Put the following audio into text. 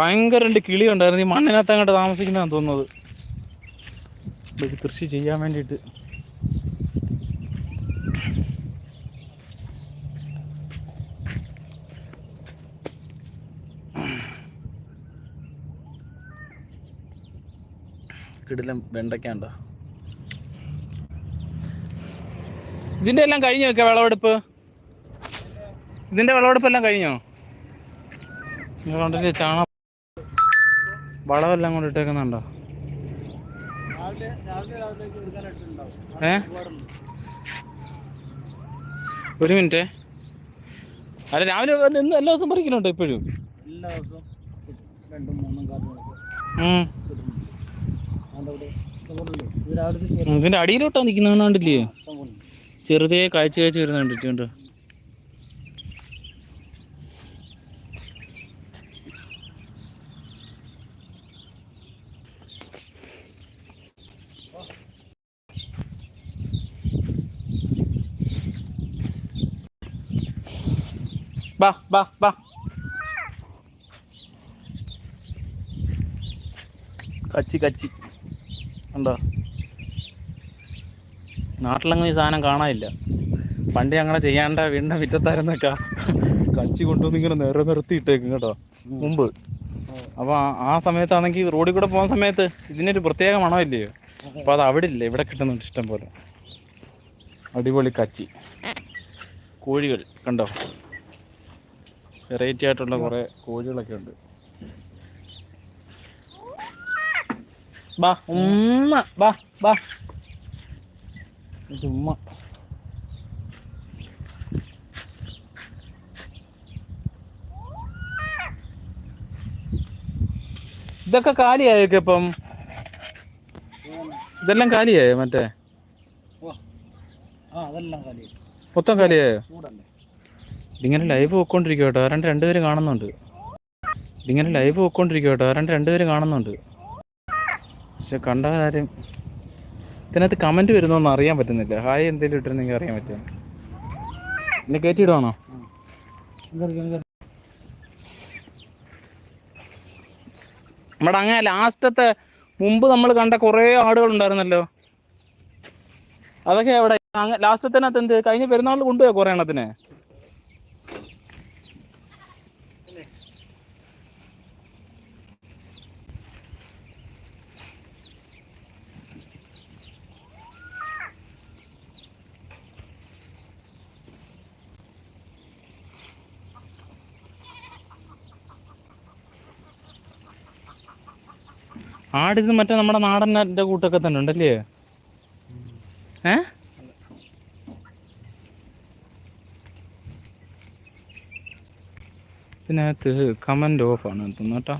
ഭയങ്കര രണ്ട് കിളി ഉണ്ടായിരുന്നു ഈ മണ്ണിനകത്ത് അങ്ങോട്ട് താമസിക്കുന്നതാണ് തോന്നുന്നത്. ഇത് കൃഷി ചെയ്യാൻ വേണ്ടിയിട്ട്. കിടിലം വെണ്ടയ്ക്ക ഉണ്ടോ? ഇതിന്റെ എല്ലാം കഴിഞ്ഞോ ഒക്കെ വിളവെടുപ്പ്? ഇതിന്റെ വിളവെടുപ്പ് എല്ലാം കഴിഞ്ഞോ കണ്ടിട്ട് ചാണ വളമെല്ലാം കൊണ്ട് ഇട്ടേക്കുന്നുണ്ടോ ഏ? ഒരു മിനിറ്റ്. അല്ല രാവിലെ ഇന്ന് എല്ലാ ദിവസവും പറിക്കലുണ്ടോ ഇപ്പോഴും? എല്ലാ ദിവസവും രണ്ടും മൂന്നും ഇതിന്റെ അടിയിലോട്ടാ നിൽക്കുന്ന കണ്ടില്ലേ? ചെറുതേ കാഴ്ച കാഴ്ച വരുന്ന കണ്ടിട്ടുണ്ട് ബാ ബാ ബാ. കച്ചി കച്ചി. ഉണ്ടോ നാട്ടിലങ്ങ് ഈ സാധനം കാണാനില്ല. പണ്ട് ഞങ്ങളെ ചെയ്യാണ്ട വീണ്ടും മുറ്റത്തായിരുന്നൊക്കെ കച്ചി കൊണ്ടുവന്ന് ഇങ്ങനെ നിറ നിർത്തിയിട്ടേക്കും കേട്ടോ. മുമ്പ്. അപ്പോൾ ആ സമയത്താണെങ്കിൽ റോഡിൽ കൂടെ പോകുന്ന സമയത്ത് ഇതിനൊരു പ്രത്യേക മണമില്ലയോ? അപ്പോൾ അത് അവിടെ ഇല്ല? ഇവിടെ കിട്ടുന്നുണ്ട് ഇഷ്ടം പോലെ. അടിപൊളി കച്ചി. കോഴികൾ. കണ്ടോ? വെറൈറ്റി ആയിട്ടുള്ള കുറേ കോഴികളൊക്കെ ഉണ്ട്. ബാ ഉമ്മ ബാ ബാ. ഉമ്മ. ഇതൊക്കെ കാലിയായൊക്കെ ഇപ്പം? ഇതെല്ലാം കാലിയായോ മറ്റേ? മൊത്തം കാലിയായോ? ഇതിങ്ങനെ ലൈവ് പോയിക്കൊണ്ടിരിക്കും കേട്ടോ. ആരാണ്ട് രണ്ടുപേര് കാണുന്നുണ്ട്. ഇതിങ്ങനെ ലൈവ് പോയിക്കൊണ്ടിരിക്കും കേട്ടോ. ആരാണ്ട് രണ്ടുപേര് കാണുന്നുണ്ട്. പക്ഷെ കണ്ട കാര്യം ഇതിനകത്ത് കമന്റ് വരുന്നൊന്നും അറിയാൻ പറ്റുന്നില്ല. ഹായ് എന്തെങ്കിലും ഇട്ടിരുന്നെങ്കിൽ അറിയാൻ പറ്റും എന്നെ കയറ്റിയിടുവാണോ നമ്മുടെ അങ്ങനെ ലാസ്റ്റത്തെ മുമ്പ് നമ്മൾ കണ്ട കുറേ ആടുകൾ ഉണ്ടായിരുന്നല്ലോ അതൊക്കെ എവിടെ? ലാസ്റ്റത്തിനകത്ത് എന്ത്? കഴിഞ്ഞ പെരുന്നാളിൽ കൊണ്ടുപോയോ കുറേ എണ്ണത്തിനെ? ആടിത് മറ്റേ നമ്മുടെ നാടന്റെ കൂട്ടൊക്കെ തന്നെ ഉണ്ടല്ലേ? ഏ? ഇതിനകത്ത് കമന്റ് ഓഫാണ് തോന്നുന്നു കേട്ടോ.